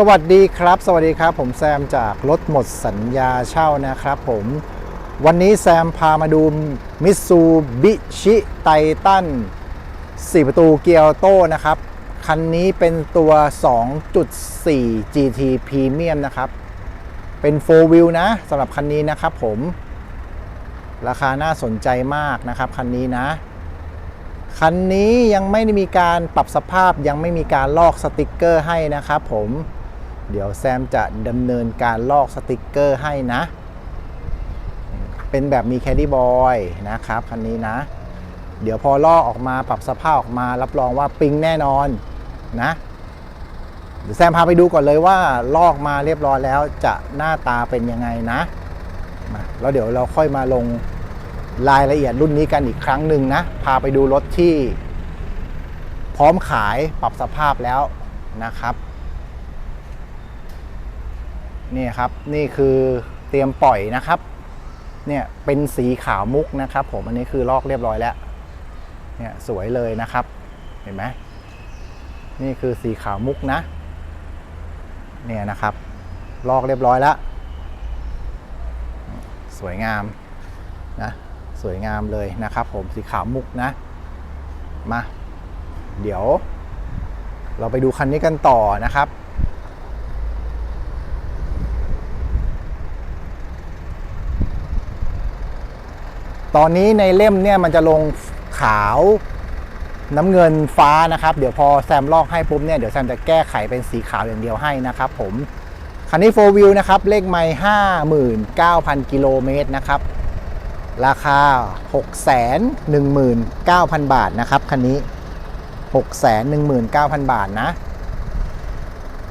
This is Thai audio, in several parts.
สวัสดีครับ สวัสดีครับ ผมแซมจากรถหมดสัญญาเช่านะครับผม วันนี้แซมพามาดูมิซูบิชิไททัน4 ประตูเกียร์โต้นะครับ คันนี้เป็นตัว 2.4 GT Premium นะครับ เป็น 4 wheel นะสำหรับคันนี้นะครับผม ราคาน่าสนใจมากนะครับคันนี้นะ คันนี้ยังไม่ได้มีการปรับสภาพยังไม่มีการลอกสติกเกอร์ให้นะครับผม เดี๋ยวแซมจะดำเนินการลอกสติกเกอร์ให้นะ เป็นแบบมีแคดดี้บอยนะครับคันนี้นะ เดี๋ยวพอลอกออกมาปรับสภาพออกมารับรองว่าปิงแน่นอนนะเดี๋ยวแซมพาไปดูก่อนเลยว่าลอกมาเรียบร้อยแล้วจะหน้าตาเป็นยังไงนะมาแล้วเดี๋ยวเราค่อยมาลงรายละเอียดรุ่นนี้กันอีกครั้งหนึ่งนะ พาไปดูรถที่ พร้อมขายปรับสภาพแล้วนะครับ นี่ครับนี่คือเตรียมปล่อยนะครับเนี่ยเป็นสีขาวมุกนะครับ ผมอันนี้คือลอกเรียบร้อยแล้วเนี่ยสวยเลยนะครับ เห็นไหมนี่คือสีขาวมุกนะเนี่ยนะครับ ลอกเรียบร้อยแล้ว สวยงามนะสวยงามเลยนะครับ ผมสีขาวมุกนะมาเดี๋ยว เราไปดูคันนี้กันต่อนะครับ ตอนนี้ในเล่มเนี่ยมันจะลงขาวน้ำเงินฟ้านะครับ เดี๋ยวพอแซมลอกให้ปุ๊บเนี่ยเดี๋ยวแซมจะแก้ไขเป็นสีขาวอย่างเดียวให้นะครับผมคันนี้4 wheel นะครับ เลขไม่59,000กิโลเมตรนะครับ ราคา619,000บาทนะครับคันนี้619,000บาทนะ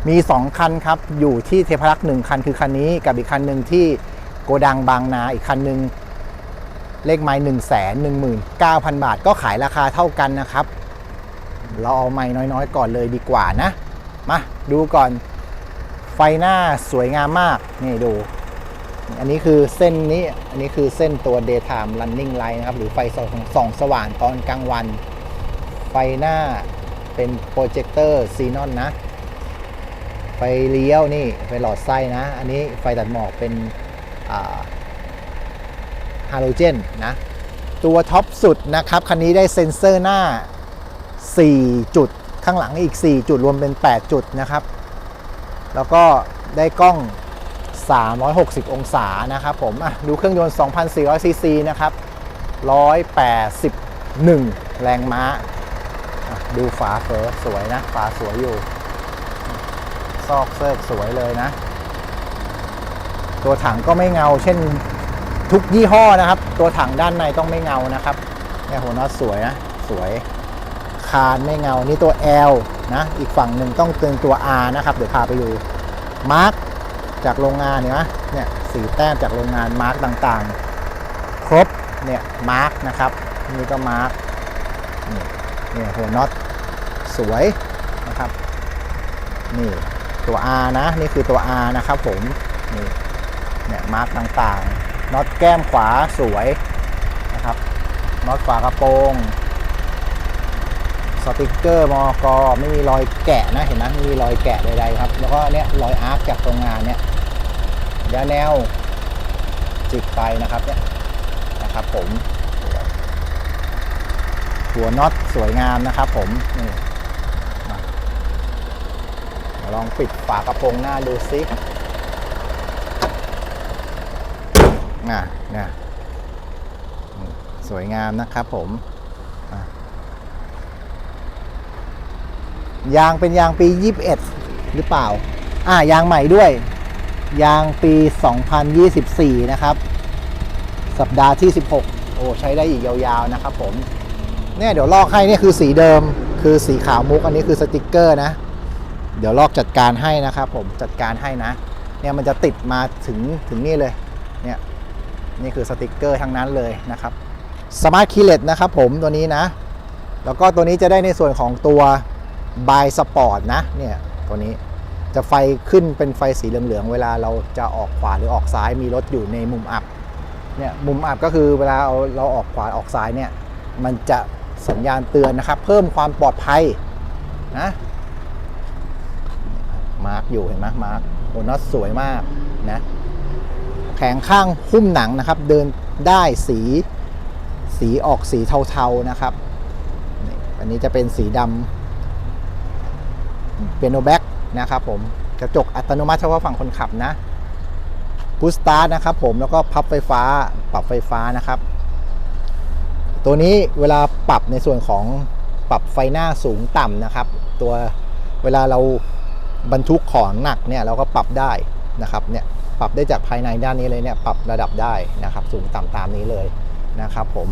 มี2คันครับ อยู่ที่เทพรักษ์1คันคือคันนี้กับอีกคันหนึ่งที่โกดังบางนาอีกคันหนึ่ง เลขไม้1 1 9 0 0 0บาทก็ขายราคาเท่ากันนะครับ เราเอาไม้น้อยๆ ก่อนเลยดีกว่านะ มาดูก่อน ไฟหน้าสวยงามมาก นี่ดู อันนี้คือเส้นนี้ อันนี้คือเส้นตัว daytime running light นะครับ หรือไฟส่องส่องสว่างตอนกลางวัน ไฟหน้าเป็นโปรเจคเตอร์ซีนอนนะ ไฟเลี้ยวนี่ไฟหลอดไส้นะ อันนี้ไฟตัดหมอกเป็น ฮาโลเจนนะตัวท็อปสุดนะครับ คันนี้ได้เซ็นเซอร์หน้า 4 จุด ข้างหลังอีก 4 จุดรวมเป็น 8 จุดนะครับ แล้วก็ได้กล้อง 360 องศานะครับผมดูเครื่องยนต์ 2,400 ซีซีนะครับ 181 แรงม้า ดูฝาเฟอสวยนะ ฝาสวยอยู่ ซอกเซิร์กสวยเลยนะ ตัวถังก็ไม่เงาเช่น ทุกยี่ห้อนะครับ ตัวถังด้านในต้องไม่เงานะครับเนี่ยหัวน็อตสวยนะ สวย คานไม่เงา นี่ตัว L นะ อีกฝั่งหนึ่งต้องเป็นตัว R นะครับ เดี๋ยวพาไปดู มาร์กจากโรงงานเห็นไหมเนี่ยสีแต้มจากโรงงานมาร์กต่างๆ ครบ เนี่ยมาร์กนะครับ นี่ก็มาร์กนี่เนี่ยหัวน็อตสวยนะครับ นี่ตัว R นะ นี่คือตัว R นะครับผม นี่เนี่ยมาร์กต่างๆ น็อตแก้มขวาสวยนะครับ น็อตฝากระโปรงสติกเกอร์มอกไม่มีรอยแกะนะเห็นไหมไม่มีรอยแกะใดๆครับ แล้วก็เนี่ยรอยอาร์คจากโรงงานเนี่ยยาแนวจิกไปนะครับเนี่ยนะครับผมหัวน็อตสวยงามนะครับผมนี่ลองปิดฝากระโปรงหน้าดูซิ น่ะเนี่ยสวยงามนะครับผมยางเป็นยางปี 21 หรือเปล่า อ่ายางใหม่ด้วย ยางปี 2024 นะครับ สัปดาห์ที่ 16 โอ้ ใช้ได้อีกยาวๆ นะครับผมเนี่ยเดี๋ยวลอกให้เนี่ยคือสีเดิม คือสีขาวมุก อันนี้คือสติกเกอร์นะ เดี๋ยวลอกจัดการให้นะครับผม จัดการให้นะ เนี่ยมันจะติดมาถึงถึงนี่เลย เนี่ย นี่คือสติกเกอร์ทั้งนั้นเลยนะครับสมาร์ทคีเลตนะครับผมตัวนี้นะ แล้วก็ตัวนี้จะได้ในส่วนของตัวบายสปอร์ตนะเนี่ยตัวนี้จะไฟขึ้นเป็นไฟสีเหลืองๆ เวลาเราจะออกขวาหรือออกซ้ายมีรถอยู่ในมุมอับเนี่ยมุมอับก็คือเวลาเราออกขวาออกซ้ายเนี่ยมันจะสัญญาณเตือนนะครับ เพิ่มความปลอดภัยนะมาร์กอยู่เห็นไหมมาร์กโอ้น็อตสวยมากนะ แขงข้างหุ้มหนังนะครับ เดินได้สีสีออกสีเทาๆนะครับ อันนี้จะเป็นสีดำเปียโนแบ็กนะครับผมกระจกอัตโนมัติเฉพาะฝั่งคนขับนะพุชสตาร์ทนะครับผมแล้วก็พับไฟฟ้าปรับไฟฟ้านะครับ ตัวนี้เวลาปรับในส่วนของปรับไฟหน้าสูงต่ำนะครับ ตัวเวลาเราบรรทุกของหนักเนี่ยเราก็ปรับได้นะครับเนี่ย ปรับได้จากภายในด้านนี้เลยเนี่ยปรับระดับได้นะครับ สูงต่ำตามนี้เลยนะครับผม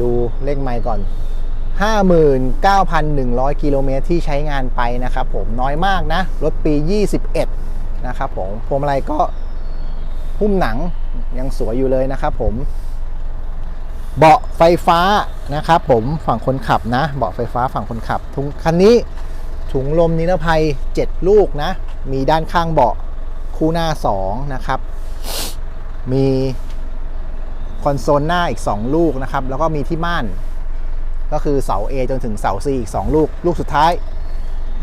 ดูเลขไมล์ก่อน 59,100 กิโลเมตรที่ใช้งานไปนะครับผมน้อยมากนะ รถปี 21 นะครับผมพวงมาลัยก็หุ้มหนังยังสวยอยู่เลยนะครับผมเบาะไฟฟ้านะครับผมฝั่งคนขับนะ เบาะไฟฟ้าฝั่งคนขับทุงคันนี้ถุงลมนิรภัย 7 ลูกนะ มีด้านข้างเบาะ คู่หน้า 2 นะครับ มีคอนโซลหน้าอีก 2 ลูกนะครับ แล้วก็มีที่ม่าน ก็คือเสา A จนถึงเสา C อีก 2 ลูก ลูกสุดท้าย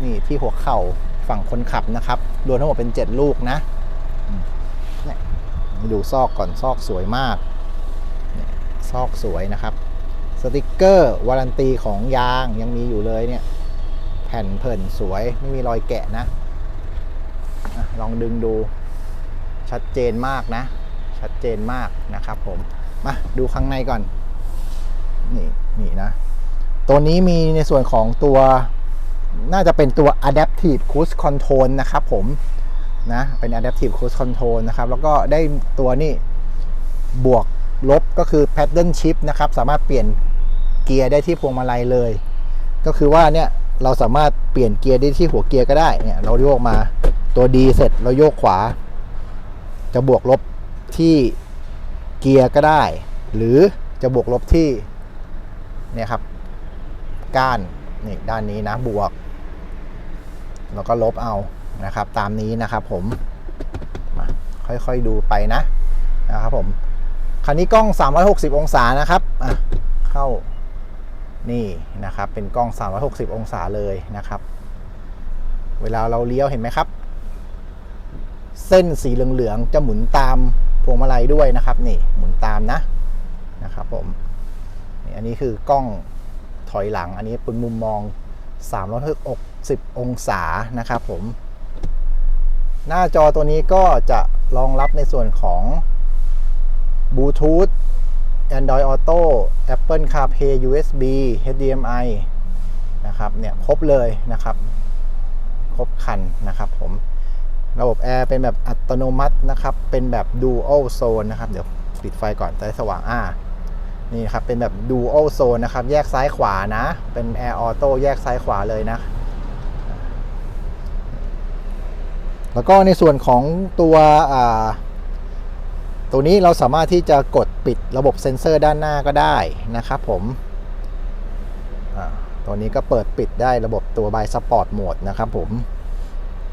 นี่ที่หัวเข่าฝั่งคนขับนะครับ รวมทั้งหมดเป็น 7 ลูกนะนี่ดูซอกก่อนซอกสวยมาก ซอกสวยนะครับ สติกเกอร์วารันตีของยางยังมีอยู่เลยเนี่ย แผ่นเผินสวยไม่มีรอยแกะนะ ลองดึงดูชัดเจนมากนะ ชัดเจนมากนะครับผม มาดูข้างในก่อน นี่นี่นะ ตัวนี้มีในส่วนของตัวน่าจะเป็นตัว adaptive cruise control นะครับผมนะเป็น adaptive cruise control นะครับ แล้วก็ได้ตัวนี่บวกลบก็คือ paddle shift นะครับ สามารถเปลี่ยนเกียร์ได้ที่พวงมาลัยเลย ก็คือว่าเนี่ยเราสามารถเปลี่ยนเกียร์ได้ที่หัวเกียร์ก็ได้เนี่ยเราโยกมา ตัวดีเสร็จเราโยกขวา จะบวกลบที่เกียร์ก็ได้ หรือจะบวกลบที่เนี่ยครับ ก้านนี่ด้านนี้นะบวก แล้วก็ลบเอานะครับ ตามนี้นะครับผมมาค่อยๆดูไปนะนะครับผมคันนี้กล้อง 360 องศานะครับอะเข้านี่นะครับ เป็นกล้อง 360 องศาเลยนะครับ เวลาเราเลี้ยวเห็นไหมครับ เส้นสีเหลืองๆจะหมุนตามพวงมาลัยด้วยนะครับ นี่หมุนตามนะนะครับผมอันนี้คือกล้องถอยหลัง อันนี้เป็นมุมมอง 360 องศานะครับผม หน้าจอตัวนี้ก็จะรองรับในส่วนของบลูทูธ Android Auto Apple CarPlay USB HDMI นะครับเนี่ยครบเลยนะครับ ครบคันนะครับผม ระบบแอร์เป็นแบบอัตโนมัตินะครับ เป็นแบบ Dual Zone นะครับ เดี๋ยวปิดไฟก่อนจะได้สว่างอ่านี่ครับ เป็นแบบ dual zone นะครับ แยกซ้ายขวานะ เป็น air auto แยกซ้ายขวาเลยนะ แล้วก็ในส่วนของตัวอ่าตัวนี้เราสามารถที่จะกดปิดระบบเซ็นเซอร์ด้านหน้าก็ได้นะครับผมตัวนี้ก็เปิดปิดได้ระบบตัว by sport mode นะครับผม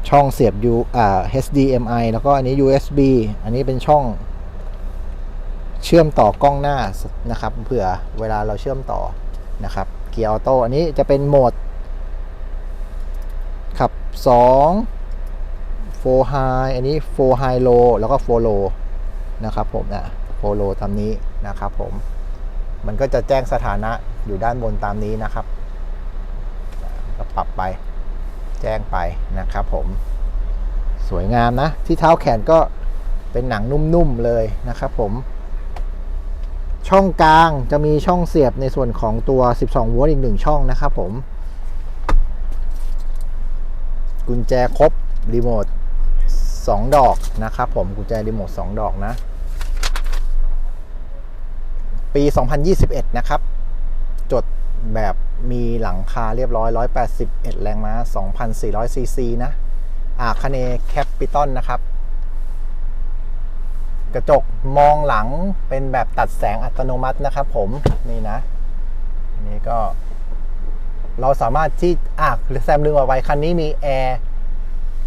ช่องเสียบ U อ่า HDMI แล้วก็อันนี้ USB อันนี้เป็นช่อง เชื่อมต่อกล้องหน้านะครับเผื่อเวลาเราเชื่อมต่อนะครับเกียร์ออโต้อันนี้จะเป็นโหมดขับ 2 4 high อันนี้4 high low แล้วก็4 low นะครับผมนะ4 low ตามนี้นะครับผมมันก็จะแจ้งสถานะอยู่ด้านบนตามนี้นะครับก็ปรับไป แจ้งไปนะครับผมสวยงามนะ ที่เท้าแขนก็เป็นหนังนุ่มๆเลยนะครับผม ช่องกลางจะมีช่องเสียบในส่วนของตัว 12 โวลต์อีกหนึ่งช่องนะครับผม กุญแจครบรีโมท2 ดอกนะครับผมกุญแจรีโมท2ดอกนะ ปี 2021 นะครับ แบบมีหลังคาเรียบร้อย 181 แรงม้า 2,400 ซีซีนะอาคเนแคปปิตอลนะครับ กระจกมองหลังเป็นแบบตัดแสงอัตโนมัตินะครับผม นี่นะนนี้ก็ เราสามารถที่อะแซมลืมเอาไว้คันนี้มีแอร์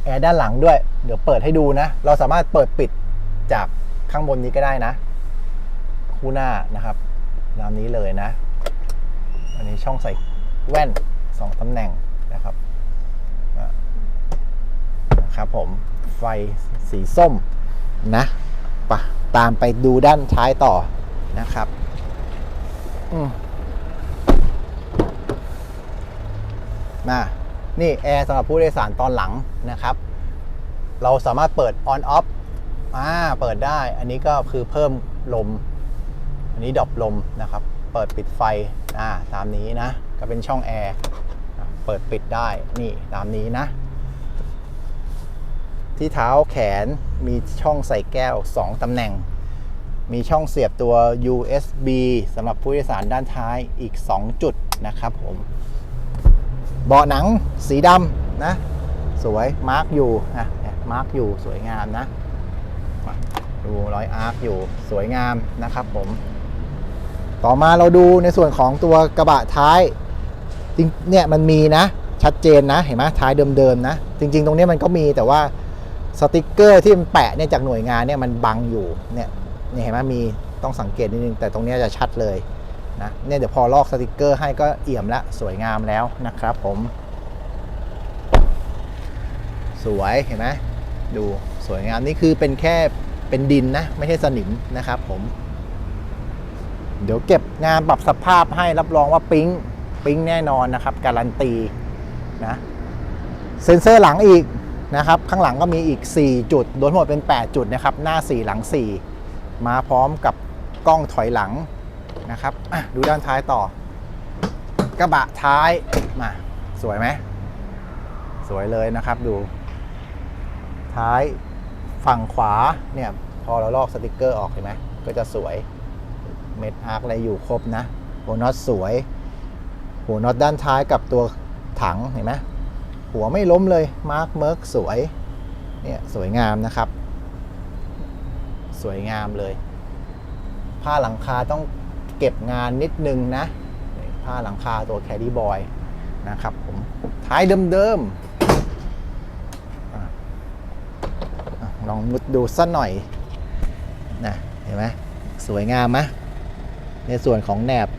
แอร์ด้านหลังด้วย เดี๋ยวเปิดให้ดูนะ เราสามารถเปิดปิดจากข้างบนนี้ก็ได้นะ คู่หน้านะครับตามนี้เลยนะ อันนี้ช่องใส่แว่นสองตำแหน่งนะครับนะครับผมไฟสีส้มนะปะตามไปดูด้านท้ายต่อนะครับมมานี่แอร์สำหรับผู้โดยสารตอนหลังนะครับ เราสามารถเปิด on off อ่าเปิดได้ อันนี้ก็คือเพิ่มลม อันนี้ดรอปลมนะครับ เปิดปิดไฟ อ่าตามนี้นะ ก็เป็นช่องแอร์เปิดปิดได้นี่ตามนี้นะ ที่เท้าแขนมีช่องใส่แก้ว 2ตำแหน่ง มีช่องเสียบตัว USB สำหรับผู้โดยสารด้านท้ายอีก 2 จุดนะครับผมเบาะหนังสีดำนะ สวยมาร์กอยู่นะมาร์กอยู่สวยงามนะดูรอยอาร์คอยู่สวยงามนะครับผม ต่อมาเราดูในส่วนของตัวกระบะท้ายจริงเนี่ยมันมีนะชัดเจนนะเห็นไหมท้ายเดิมๆนะ จริง ๆ ตรงนี้มันก็มีแต่ว่าสติกเกอร์ที่มันแปะเนี่ยจากหน่วยงานเนี่ยมันบังอยู่เนี่ยเนี่ยเห็นไหมมีต้องสังเกตนิดนึงแต่ตรงนี้จะชัดเลยนะเนี่ยเดี๋ยวพอลอกสติกเกอร์ให้ก็เอี่ยมละสวยงามแล้วนะครับผม สวยเห็นไหมดูสวยงามนี่คือเป็นแค่เป็นดินนะ ไม่ใช่สนิมนะครับผม เดี๋ยวเก็บงานปรับสภาพให้รับรองว่าปิ๊งปิ๊งแน่นอนนะครับ การันตีนะเซ็นเซอร์หลังอีกนะครับ ข้างหลังก็มีอีก 4 จุดรวมทั้งหมดเป็น 8 จุดนะครับ หน้า 4 หลัง 4 มาพร้อมกับกล้องถอยหลังนะครับดูด้านท้ายต่อ กระบะท้ายมาสวยไหมสวยเลยนะครับดู ท้ายฝั่งขวาเนี่ยพอเราลอกสติกเกอร์ออกเห็นไหมก็จะสวย เม็ดอาร์คอะไรอยู่ครบนะหัวน็อตสวยหัวน็อตด้านท้ายกับตัวถังเห็นไหมหัวไม่ล้มเลยมาร์คเมิร์กสวยเนี่ยสวยงามนะครับ สวยงามเลย ผ้าหลังคาต้องเก็บงานนิดนึงนะผ้าหลังคาตัวแคดดี้บอยนะครับผมท้ายเดิมๆลองมุดดูสักหน่อยนะเห็นไหมสวยงามไหม ในส่วนของแหนบ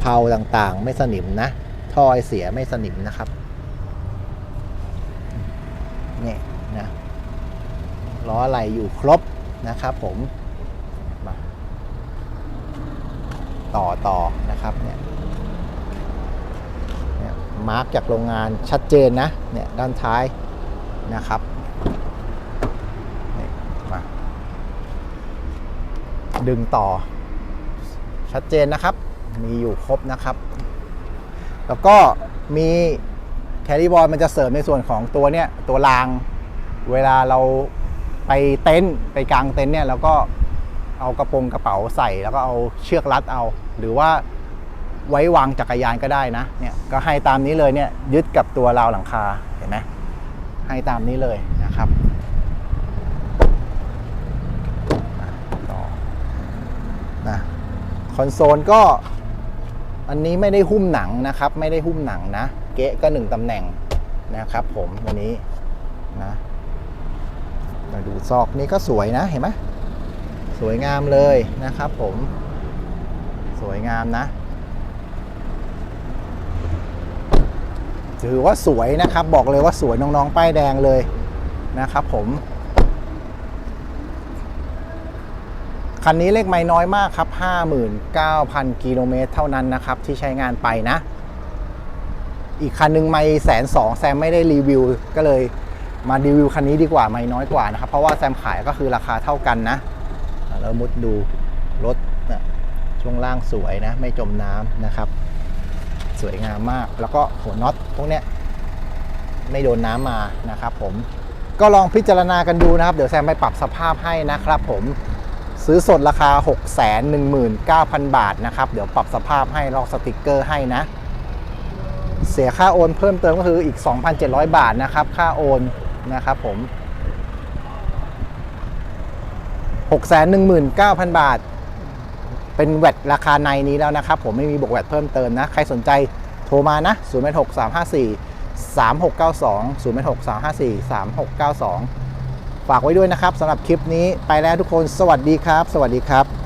เพาต่างๆ ไม่สนิมนะ ท่อไอเสียไม่สนิมนะครับนี่นะล้ออะไรอยู่ครบนะครับผมมาต่อต่อนะครับเนี่ยมาร์กจากโรงงานชัดเจนนะเนี่ยด้านท้ายนะครับมาดึงต่อ ชัดเจนนะครับ มีอยู่ครบนะครับ แล้วก็มีแคริบอลมันจะเสริมในส่วนของตัวเนี้ยตัวราง เวลาเราไปเต็นท์ไปกลางเต็นท์เนี่ยเราก็เอากระโปรงกระเป๋าใส่ แล้วก็เอาเชือกรัดเอา หรือว่าไว้วางจักรยานก็ได้นะเนี่ยก็ให้ตามนี้เลยเนี่ยยึดกับตัวราวหลังคาเห็นไหมให้ตามนี้เลยนะครับอะต่อ นะ คอนโซลก็อันนี้ไม่ได้หุ้มหนังนะครับ ไม่ได้หุ้มหนังนะ เกะก็หนึ่งตำแหน่งนะครับผมวันนี้นะมาดูซอกนี้ก็สวยนะเห็นไหมสวยงามเลยนะครับผมสวยงามนะ ถือว่าสวยนะครับบอกเลยว่าสวยน้องๆ ป้ายแดงเลยนะครับผม คันนี้เลขไม่น้อยมากครับ 59,000 กิโลเมตรเท่านั้นนะครับ ที่ใช้งานไปนะ อีกคันหนึ่งไม่แสนสองแซมไม่ได้รีวิว ก็เลยมารีวิวคันนี้ดีกว่าไม่น้อยกว่านะครับ เพราะว่าแซมขายก็คือราคาเท่ากันนะแล้วมุดดูรถนะช่วงล่างสวยนะ ไม่จมน้ำนะครับ สวยงามมากแล้วก็หัวน็อตพวกเนี้ยไม่โดนน้ำมานะครับผมก็ลองพิจารณากันดูนะครับ เดี๋ยวแซมไปปรับสภาพให้นะครับผม ซื้อสดราคา 6 1 9 0 0 0 บาทนะครับ เดี๋ยวปรับสภาพให้ลอกสติกเกอร์ให้นะ เสียค่าโอนเพิ่มเติมก็คืออีก 2,700 บาทนะครับ ค่าโอนนะครับผม 619,000 บาท เป็นแวดราคาในนี้แล้วนะครับ ผมไม่มีบวกแวดเพิ่มเติมนะ ใครสนใจโทรมานะ0 6 3 5 4 3 6 9 2 0 6 3 5 4 3 6 9 2 ฝากไว้ด้วยนะครับสำหรับคลิปนี้ไปแล้วทุกคนสวัสดีครับ สวัสดีครับ